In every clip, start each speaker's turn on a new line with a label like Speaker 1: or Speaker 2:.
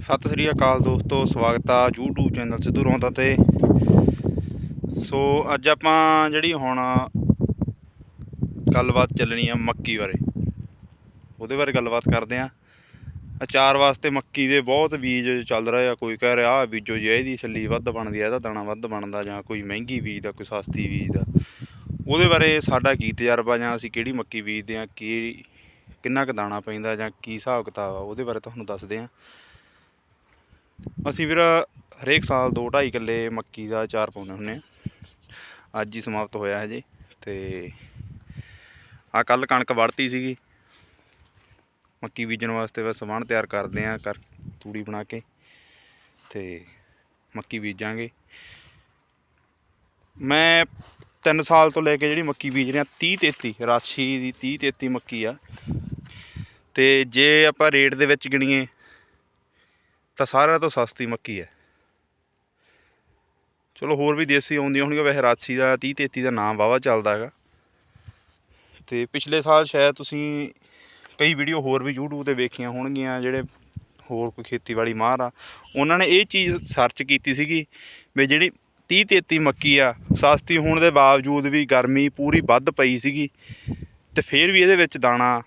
Speaker 1: ਸਤਿ ਸ੍ਰੀ ਅਕਾਲ ਦੋਸਤੋ, ਸਵਾਗਤ ਆ YouTube ਚੈਨਲ ਸਿੱਧੂ ਰੌਂਦਾ ਤੇ। ਸੋ ਅੱਜ ਆਪਾਂ ਜਿਹੜੀ ਹੁਣ ਗੱਲਬਾਤ ਚੱਲਣੀ ਆ ਮੱਕੀ ਬਾਰੇ। ਉਹਦੇ ਬਾਰੇ ਗੱਲਬਾਤ ਕਰਦੇ ਆ। ਅਚਾਰ ਵਾਸਤੇ ਮੱਕੀ ਦੇ ਬਹੁਤ ਬੀਜ ਚੱਲ ਰਹੇ ਆ। ਕੋਈ ਕਹਿ ਰਿਹਾ ਆ ਬੀਜੋ ਜੇ, ਇਹਦੀ ਛੱਲੀ ਵੱਧ ਬਣਦੀ ਆ, ਇਹਦਾ ਦਾਣਾ ਵੱਧ ਬਣਦਾ ਜਾਂ ਕੋਈ ਮਹਿੰਗੀ ਬੀਜ ਦਾ, ਕੋਈ ਸਸਤੀ ਬੀਜ ਦਾ। ਉਹਦੇ ਬਾਰੇ ਸਾਡਾ ਕੀ ਤਜਰਬਾ ਜਾਂ ਅਸੀਂ ਕਿਹੜੀ ਮੱਕੀ ਬੀਜਦੇ ਆ, ਕੀ, ਕਿੰਨਾ ਕੁ ਦਾਣਾ ਪੈਂਦਾ ਜਾਂ ਕੀ ਹਿਸਾਬ ਕਿਤਾਬ ਆ, ਉਹਦੇ ਬਾਰੇ ਤੁਹਾਨੂੰ ਦੱਸਦੇ ਆ। ਅਸੀਂ ਵੀਰ ਹਰੇਕ ਸਾਲ 2 2.5 ਕਿੱਲੇ ਮੱਕੀ ਦਾ ਅਚਾਰ ਪਾਉਂਦੇ ਹੁੰਦੇ ਹਾਂ। ਅੱਜ ਹੀ ਸਮਾਪਤ ਹੋਇਆ ਹੈ ਜੀ ਤੇ ਆ ਕੱਲ ਕਣਕ ਵੜਤੀ ਸੀਗੀ। ਮੱਕੀ ਬੀਜਣ ਵਾਸਤੇ ਬਸ ਸਮਾਨ ਤਿਆਰ ਕਰਦੇ ਆ ਕਰ ਤੂੜੀ ਬਣਾ ਕੇ ਤੇ ਮੱਕੀ ਬੀਜਾਂਗੇ। ਮੈਂ 3 ਸਾਲ ਤੋਂ ਲੈ ਕੇ ਜਿਹੜੀ ਮੱਕੀ ਬੀਜ ਰਿਹਾ 30 33 ਰਾਸ਼ੀ ਦੀ 30 33 ਮੱਕੀ ਆ। ਤੇ ਜੇ ਆਪਾਂ ਰੇਟ ਦੇ ਵਿੱਚ ਗਿਣੀਏ ਤਾਂ ਸਾਰਿਆਂ ਤੋਂ ਸਸਤੀ ਮੱਕੀ ਹੈ। ਚਲੋ ਹੋਰ ਵੀ ਦੇਸੀ ਆਉਂਦੀਆਂ ਹੋਣਗੀਆਂ, ਵੈਸੇ ਰਾਛੀ ਦਾ 30 33 ਦਾ ਨਾਮ ਵਾਵਾ ਚੱਲਦਾ ਹੈਗਾ। ਤੇ ਪਿਛਲੇ ਸਾਲ ਸ਼ਾਇਦ ਤੁਸੀਂ ਕਈ ਵੀਡੀਓ ਹੋਰ ਵੀ YouTube ਤੇ ਵੇਖੀਆਂ ਹੋਣਗੀਆਂ, ਜਿਹੜੇ ਹੋਰ ਕੋਈ ਖੇਤੀਬਾੜੀ ਮਾਹਰ ਆ। ਉਹਨਾਂ ਨੇ ਇਹ ਚੀਜ਼ ਸਰਚ ਕੀਤੀ ਸੀਗੀ ਵੀ ਜਿਹੜੀ 30 33 ਮੱਕੀ ਆ, ਸਸਤੀ ਹੋਣ ਦੇ ਬਾਵਜੂਦ ਵੀ ਗਰਮੀ ਪੂਰੀ ਵੱਧ ਪਈ ਸੀਗੀ ਤੇ ਫਿਰ ਵੀ ਇਹਦੇ ਵਿੱਚ ਦਾਣਾ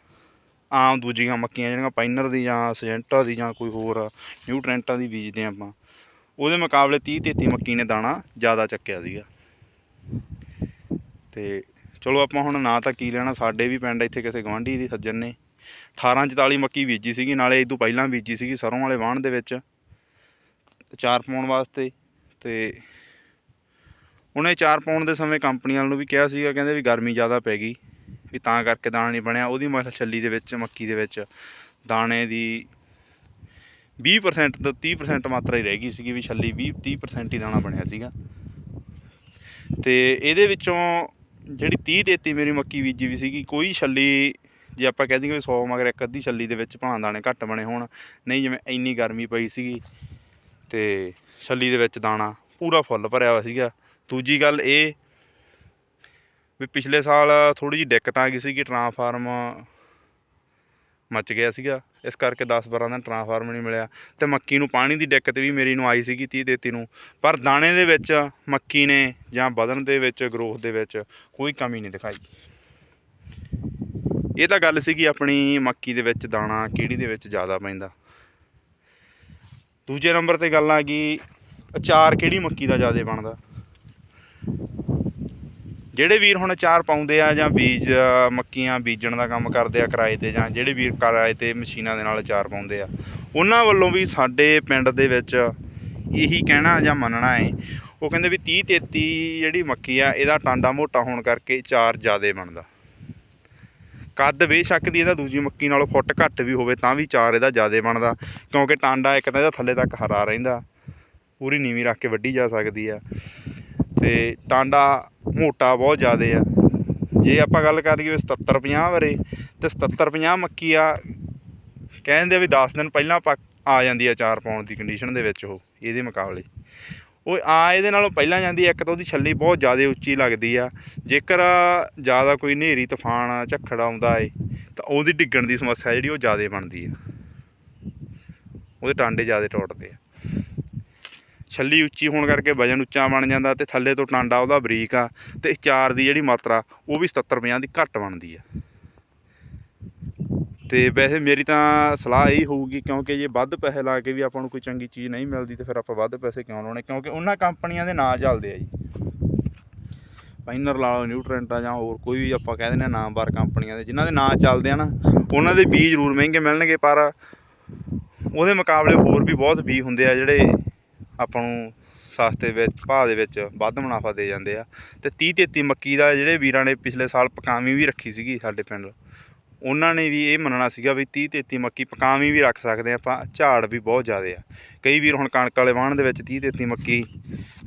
Speaker 1: ਆਮ ਦੂਜੀਆਂ ਮੱਕੀਆਂ ਜਿਹੜੀਆਂ ਪਾਈਨਰ ਦੀ ਜਾਂ ਸਜੈਂਟਾ ਦੀ ਜਾਂ ਕੋਈ ਹੋਰ ਨਿਊਟ੍ਰੈਂਟਾਂ ਦੀ ਬੀਜਦੇ ਹਾਂ ਆਪਾਂ, ਉਹਦੇ ਮੁਕਾਬਲੇ 30 33 ਮੱਕੀ ਨੇ ਦਾਣਾ ਜ਼ਿਆਦਾ ਚੱਕਿਆ ਸੀਗਾ। ਤੇ ਚਲੋ ਆਪਾਂ ਹੁਣ ਨਾ ਤਾਂ ਕੀ ਲੈਣਾ, ਸਾਡੇ ਵੀ ਪਿੰਡ ਇੱਥੇ ਕਿਸੇ ਗਵਾਂਢੀ ਦੀ ਸੱਜਣ ਨੇ। 1844 ਮੱਕੀ ਬੀਜੀ ਸੀਗੀ, ਨਾਲੇ ਇਹ ਤੋਂ ਪਹਿਲਾਂ ਬੀਜੀ ਸੀਗੀ ਸਰੋਂ ਵਾਲੇ ਵਾਹਣ ਦੇ ਵਿੱਚ, ਚਾਰ ਪਾਉਣ ਵਾਸਤੇ। ਤੇ ਉਹਨੇ ਚਾਰ ਪਾਉਣ ਦੇ ਸਮੇਂ ਕੰਪਨੀਆਂ ਨੂੰ ਵੀ ਕਿਹਾ ਸੀਗਾ, ਕਹਿੰਦੇ ਵੀ ਗਰਮੀ ਜ਼ਿਆਦਾ ਪੈ ਗਈ। ਵੀ ਤਾਂ ਕਰਕੇ ਦਾਣਾ ਨਹੀਂ ਬਣਿਆ। ਉਹਦੀ ਮਤਲਬ ਛੱਲੀ ਦੇ ਵਿੱਚ, ਮੱਕੀ ਦੇ ਵਿੱਚ ਦਾਣੇ ਦੀ 20% ਤੋਂ 30% ਮਾਤਰਾ ਹੀ ਰਹਿ ਗਈ ਸੀਗੀ ਵੀ ਛੱਲੀ 20 30% ਹੀ ਦਾਣਾ ਬਣਿਆ ਸੀਗਾ। ਤੇ ਇਹਦੇ ਵਿੱਚੋਂ ਜਿਹੜੀ 30 33 ਮੇਰੀ ਮੱਕੀ ਬੀਜੀ ਵੀ ਸੀਗੀ, ਕੋਈ ਛੱਲੀ ਜੇ ਆਪਾਂ ਕਹਿ ਦਈਏ 100 ਮਗਰ ਇੱਕ ਅੱਧੀ ਛੱਲੀ ਦੇ ਵਿੱਚ ਭਾਂ ਦਾਣੇ ਘੱਟ ਬਣੇ ਹੋਣ, ਨਹੀਂ ਜਿਵੇਂ ਇੰਨੀ ਗਰਮੀ ਪਈ ਸੀਗੀ, ਤੇ ਛੱਲੀ ਦੇ ਵਿੱਚ ਦਾਣਾ ਪੂਰਾ ਫੁੱਲ ਭਰਿਆ ਹੋਇਆ ਸੀਗਾ। ਦੂਜੀ ਗੱਲ ਇਹ ਵੀ ਪਿਛਲੇ ਸਾਲ ਥੋੜੀ ਜਿਹੀ ਦਿੱਕਤ ਆ ਗਈ ਸੀ ਕਿ ਟਰਾਂਸਫਾਰਮ ਮੱਚ ਗਿਆ ਸੀਗਾ। ਇਸ ਕਰਕੇ 10 12 ਦਿਨ ਟਰਾਂਸਫਾਰਮ ਨਹੀਂ ਮਿਲਿਆ। ਤੇ ਮੱਕੀ ਨੂੰ ਪਾਣੀ ਦੀ ਦਿੱਕਤ ਵੀ ਮੇਰੀ ਨੂੰ ਆਈ ਸੀਗੀ 30 33 ਨੂੰ। ਪਰ ਦਾਣੇ ਦੇ ਵਿੱਚ, ਮੱਕੀ ਨੇ ਜਾਂ ਵਧਣ ਦੇ ਵਿੱਚ ਗਰੋਥ ਦੇ ਵਿੱਚ ਕੋਈ ਕਮੀ ਨਹੀਂ ਦਿਖਾਈ। ਇਹ ਤਾਂ ਗੱਲ ਸੀਗੀ ਆਪਣੀ ਮੱਕੀ ਦੇ ਵਿੱਚ ਦਾਣਾ ਕਿਹੜੀ ਦੇ ਵਿੱਚ ਜ਼ਿਆਦਾ ਪੈਂਦਾ। ਦੂਜੇ ਨੰਬਰ ਤੇ ਗੱਲ ਆ ਗਈ, ਅਚਾਰ ਕਿਹੜੀ ਮੱਕੀ ਦਾ ਜ਼ਿਆਦਾ ਬਣਦਾ। ਜਿਹੜੇ ਵੀਰ ਹੁਣ ਚਾਰ ਪਾਉਂਦੇ ਆ ਜਾਂ ਬੀਜ ਮੱਕੀਆਂ ਬੀਜਣ ਦਾ ਕੰਮ ਕਰਦੇ ਆ ਕਿਰਾਏ ਤੇ ਜਾਂ ਜਿਹੜੇ ਵੀਰ ਕਿਰਾਏ ਤੇ ਮਸ਼ੀਨਾਂ ਦੇ ਨਾਲ ਚਾਰ ਪਾਉਂਦੇ ਆ, ਉਹਨਾਂ ਵੱਲੋਂ ਵੀ ਸਾਡੇ ਪਿੰਡ ਦੇ ਵਿੱਚ ਇਹੀ ਕਹਿਣਾ ਜਾਂ ਮੰਨਣਾ ਹੈ। ਉਹ ਕਹਿੰਦੇ ਵੀ 30 33 ਜਿਹੜੀ ਮੱਕੀ ਆ, ਇਹਦਾ ਟਾਂਡਾ ਮੋਟਾ ਹੋਣ ਕਰਕੇ ਚਾਰ ਜ਼ਿਆਦਾ ਬਣਦਾ। ਕੱਦ ਬੇਸ਼ੱਕ ਦੀ ਇਹਦਾ ਦੂਜੀ ਮੱਕੀ ਨਾਲੋਂ ਫੁੱਟ ਘੱਟ ਵੀ ਹੋਵੇ ਤਾਂ ਵੀ ਚਾਰ ਇਹਦਾ ਜ਼ਿਆਦਾ ਬਣਦਾ, ਕਿਉਂਕਿ ਟਾਂਡਾ ਇੱਕ ਤਾਂ ਇਹਦਾ ਥੱਲੇ ਤੱਕ ਹਰਾ ਰਹਿੰਦਾ, ਪੂਰੀ ਨੀਵੀਂ ਰੱਖ ਕੇ ਵੱਢੀ ਜਾ ਸਕਦੀ ਆ। ਤੇ ਟਾਂਡਾ ਮੋਟਾ ਬਹੁਤ ਜ਼ਿਆਦਾ ਆ। ਜੇ ਆਪਾਂ ਗੱਲ ਕਰੀਏ 77 50 ਬਾਰੇ, ਤੇ 77 50 ਮੱਕੀ ਆ, ਕਹਿੰਦੇ ਆ ਵੀ 10 ਦਿਨ ਪਹਿਲਾਂ ਪੱਕ ਆ ਜਾਂਦੀ ਆ ਚਾਰ ਪਾਉਣ ਦੀ ਕੰਡੀਸ਼ਨ ਦੇ ਵਿੱਚ ਉਹ, ਇਹਦੇ ਮੁਕਾਬਲੇ। ਉਹ ਆ ਇਹਦੇ ਨਾਲੋਂ ਪਹਿਲਾਂ ਜਾਂਦੀ ਇੱਕ ਤਾਂ ਉਹਦੀ ਛੱਲੀ ਬਹੁਤ ਜ਼ਿਆਦਾ ਉੱਚੀ ਲੱਗਦੀ ਆ। ਜੇਕਰ ਜ਼ਿਆਦਾ ਕੋਈ ਹਨੇਰੀ, ਤੂਫਾਨ, ਝੱਖੜ ਆਉਂਦਾ ਏ, ਤਾਂ ਉਹਦੀ ਡਿੱਗਣ ਦੀ ਸਮੱਸਿਆ ਜਿਹੜੀ ਉਹ ਜ਼ਿਆਦਾ ਬਣਦੀ ਆ। ਉਹਦੇ ਟਾਂਡੇ ਜ਼ਿਆਦਾ ਟੁੱਟਦੇ ਆ। ਛੱਲੀ ਉੱਚੀ ਹੋਣ ਕਰਕੇ ਵਜਨ ਉੱਚਾ ਬਣ ਜਾਂਦਾ ਤੇ ਥੱਲੇ ਤੋਂ ਟਾਂਡਾ ਉਹਦਾ ਬਰੀਕ ਆ ਤੇ ਚਾਰ ਦੀ ਜਿਹੜੀ ਮਾਤਰਾ, ਉਹ ਵੀ 77 50 ਦੀ ਘੱਟ ਬਣਦੀ ਆ। ਤੇ ਵੈਸੇ ਮੇਰੀ ਤਾਂ ਸਲਾਹ ਇਹੀ ਹੋਊਗੀ ਕਿਉਂਕਿ ਜੇ ਵੱਧ ਪੈਸੇ ਲਾ ਕੇ ਵੀ ਆਪਾਂ ਨੂੰ ਕੋਈ ਚੰਗੀ ਚੀਜ਼ ਨਹੀਂ ਮਿਲਦੀ ਤੇ ਫਿਰ ਆਪਾਂ ਵੱਧ ਪੈਸੇ ਕਿਉਂ ਲਾਉਣੇ? ਕਿਉਂਕਿ ਉਹਨਾਂ ਕੰਪਨੀਆਂ ਦੇ ਨਾਂ ਚੱਲਦੇ ਆ ਜੀ। ਪਾਈਨਰ ਲਾ ਲਓ, ਨਿਊਟ੍ਰੈਂਟ ਆ ਜਾਂ ਹੋਰ ਕੋਈ ਵੀ ਆਪਾਂ ਕਹਿ ਦਿੰਦੇ ਆ ਨਾਮਵਰ ਕੰਪਨੀਆਂ ਦੇ, ਜਿਨ੍ਹਾਂ ਦੇ ਨਾਂ ਚੱਲਦੇ ਆ ਨਾ, ਉਹਨਾਂ ਦੇ ਬੀਜ ਜ਼ਰੂਰ ਮਹਿੰਗੇ ਮਿਲਣਗੇ, ਪਰ ਉਹਦੇ ਮੁਕਾਬਲੇ ਹੋਰ ਵੀ ਬਹੁਤ ਬੀਜ ਹੁੰਦੇ ਆ ਜਿਹੜੇ ਆਪਾਂ ਨੂੰ ਸਸਤੇ ਵਿੱਚ, ਭਾਅ ਦੇ ਵਿੱਚ ਵੱਧ ਮੁਨਾਫਾ ਦੇ ਜਾਂਦੇ ਆ। ਤੇ 30 33 ਮੱਕੀ ਦਾ ਜਿਹੜੇ ਵੀਰਾਂ ਨੇ ਪਿਛਲੇ ਸਾਲ ਪਕਾਵੀਂ ਵੀ ਰੱਖੀ ਸੀਗੀ ਸਾਡੇ ਪਿੰਡ। ਉਹਨਾਂ ਨੇ ਵੀ ਇਹ ਮੰਨਣਾ ਸੀਗਾ ਵੀ 30 33 ਮੱਕੀ ਪਕਾਵੀਂ ਵੀ ਰੱਖ ਸਕਦੇ ਆ, ਆਪਾਂ ਝਾੜ ਵੀ ਬਹੁਤ ਜ਼ਿਆਦਾ ਆ। ਕਈ ਵੀਰ ਹੁਣ ਕਣਕ ਵਾਲੇ ਵਾਹਣ ਦੇ ਵਿੱਚ 30 33 ਮੱਕੀ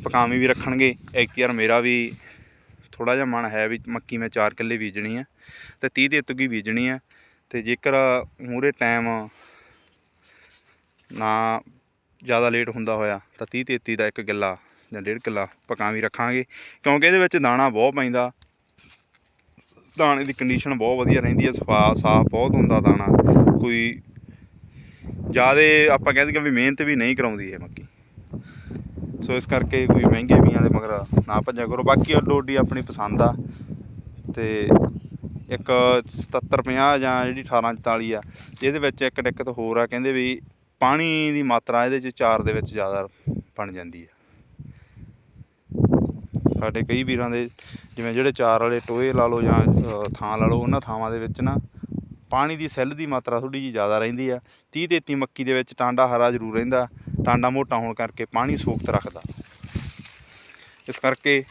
Speaker 1: ਪਕਾਵੀਂ ਵੀ ਰੱਖਣਗੇ। ਇੱਕ ਯਾਰ ਮੇਰਾ ਵੀ ਥੋੜਾ ਜਿਹਾ ਮਨ ਹੈ ਵੀ ਮੱਕੀ ਮੈਂ 4 ਕਿੱਲੇ ਬੀਜਣੀ ਆ ਤੇ 30 33 ਕੀ ਬੀਜਣੀ ਆ। ਤੇ ਜੇਕਰ ਮੂਰੇ ਟਾਈਮ ਨਾ ਜ਼ਿਆਦਾ ਲੇਟ ਹੁੰਦਾ ਹੋਇਆ, ਤਾਂ 30 33 ਦਾ ਇੱਕ ਕਿੱਲਾ ਜਾਂ ਡੇਢ ਕਿੱਲਾ ਪਕਾਵੀਂ ਰੱਖਾਂਗੇ, ਕਿਉਂਕਿ ਇਹਦੇ ਵਿੱਚ ਦਾਣਾ ਬਹੁਤ ਪੈਂਦਾ। ਦਾਣੇ ਦੀ ਕੰਡੀਸ਼ਨ ਬਹੁਤ ਵਧੀਆ ਰਹਿੰਦੀ ਹੈ, ਸਫਾ, ਸਾਫ਼ ਬਹੁਤ ਹੁੰਦਾ ਦਾਣਾ। ਕੋਈ ਜ਼ਿਆਦਾ ਆਪਾਂ ਕਹਿੰਦੇ ਕਿ ਵੀ ਮਿਹਨਤ ਵੀ ਨਹੀਂ ਕਰਾਉਂਦੀ ਹੈ ਮੱਕੀ। ਸੋ ਇਸ ਕਰਕੇ ਕੋਈ ਮਹਿੰਗੇ ਬੀਆਂ ਦੇ ਮਗਰ ਨਾ ਭੱਜਿਆ ਕਰੋ। ਬਾਕੀ ਅੱਡੋ ਅੱਡੀ ਆਪਣੀ ਪਸੰਦ ਆ, ਤੇ ਇੱਕ 77 50 ਜਾਂ ਜਿਹੜੀ 18 44 ਆ, ਇਹਦੇ ਵਿੱਚ ਇੱਕ ਦਿੱਕਤ ਹੋਰ ਆ, ਕਹਿੰਦੇ ਵੀ ਪਾਣੀ ਦੀ ਮਾਤਰਾ ਇਹਦੇ ਚ ਚਾਰ ਦੇ ਵਿੱਚ ਜ਼ਿਆਦਾ ਬਣ ਜਾਂਦੀ ਹੈ। ਸਾਡੇ ਕਈ ਵੀਰਾਂ ਦੇ ਜਿਵੇਂ ਜਿਹੜੇ ਚਾਰ ਵਾਲੇ ਟੋਏ ਲਾ ਲਓ ਜਾਂ ਥਾਂ ਲਾ ਲਓ, ਉਹਨਾਂ ਥਾਵਾਂ ਦੇ ਵਿੱਚ ਨਾ ਪਾਣੀ ਦੀ ਸੈੱਲ ਦੀ ਮਾਤਰਾ ਥੋੜੀ ਜਿਹੀ ਜ਼ਿਆਦਾ ਰਹਿੰਦੀ ਆ 30 33 ਮੱਕੀ ਦੇ ਵਿੱਚ ਟਾਂਡਾ ਹਰਾ ਜ਼ਰੂਰ ਰਹਿੰਦਾ, ਟਾਂਡਾ ਮੋਟਾ ਹੋਣ ਕਰਕੇ ਪਾਣੀ ਸੋਖਤ ਰੱਖਦਾ। ਇਸ ਕਰਕੇ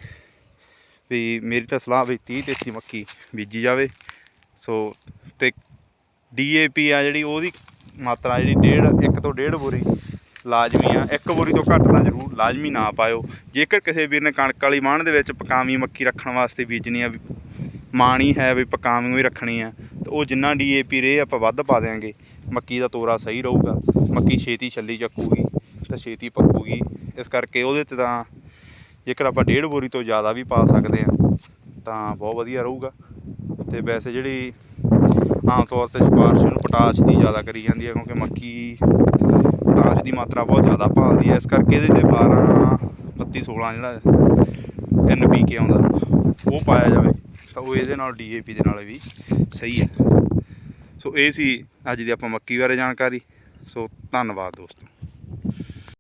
Speaker 1: ਵੀ ਮੇਰੀ ਤਾਂ ਸਲਾਹ ਵੀ 30 33 ਮੱਕੀ ਬੀਜੀ ਜਾਵੇ। ਸੋ ਤੇ ਡੀਏਪੀ ਆ ਜਿਹੜੀ, ਉਹਦੀ ਮਾਤਰਾ ਜਿਹੜੀ ਡੇਢ, ਇੱਕ ਤੋਂ ਡੇਢ ਬੋਰੀ ਲਾਜ਼ਮੀ ਆ। ਇੱਕ ਬੋਰੀ ਤੋਂ ਘੱਟ ਤਾਂ ਜ਼ਰੂਰ ਲਾਜ਼ਮੀ ਨਾ ਪਾਇਓ। ਜੇਕਰ ਕਿਸੇ ਵੀਰ ਨੇ ਕਣਕ ਵਾਲੀ ਮਾਣ ਦੇ ਵਿੱਚ ਪਕਾਵੀਂ ਮੱਕੀ ਰੱਖਣ ਵਾਸਤੇ ਬੀਜਣੀ ਆ, ਵੀ ਮਾਣੀ ਹੈ ਵੀ ਪਕਾਵੀ ਹੀ ਰੱਖਣੀ ਆ, ਤੇ ਉਹ ਜਿੰਨਾ ਡੀਏਪੀ ਰੇ ਆਪਾਂ ਵੱਧ ਪਾ ਦਿਆਂਗੇ। ਮੱਕੀ ਦਾ ਤੋਰਾ ਸਹੀ ਰਹੂਗਾ। ਮੱਕੀ ਛੇਤੀ ਛੱਲੀ ਚੱਕੂਗੀ ਤੇ ਛੇਤੀ ਪੱਕੂਗੀ। ਇਸ ਕਰਕੇ ਉਹਦੇ ਤੇ ਤਾਂ ਜੇਕਰ ਆਪਾਂ ਡੇਢ ਬੋਰੀ ਤੋਂ ਜ਼ਿਆਦਾ ਵੀ ਪਾ ਸਕਦੇ ਆ, ਤਾਂ ਬਹੁਤ ਵਧੀਆ ਰਹੂਗਾ। ਤੇ ਵੈਸੇ ਜਿਹੜੀ ਆਮ ਤੌਰ ਤੇ ਸਿਫਾਰਿਸ਼ ਨੂੰ ਪੋਟਾਸ਼ ਦੀ ਜ਼ਿਆਦਾ ਕਰੀ ਜਾਂਦੀ ਹੈ ਕਿਉਂਕਿ ਮੱਕੀ ਪੋਟਾਸ਼ ਦੀ ਮਾਤਰਾ ਬਹੁਤ ਜ਼ਿਆਦਾ ਭਾਲਦੀ ਹੈ। ਇਸ ਕਰਕੇ ਇਹਦੇ ਤੇ 12 32 16 ਜਿਹੜਾ ਐਨਪੀਕੇ ਆਉਂਦਾ, ਉਹ ਪਾਇਆ ਜਾਵੇ। ਤਾਂ ਉਹ ਇਹਦੇ ਨਾਲ ਡੀਏਪੀ ਦੇ ਨਾਲ ਵੀ ਸਹੀ ਹੈ। ਸੋ ਇਹ ਸੀ ਅੱਜ ਦੀ ਆਪਾਂ ਮੱਕੀ ਬਾਰੇ ਜਾਣਕਾਰੀ। ਸੋ ਧੰਨਵਾਦ ਦੋਸਤੋ।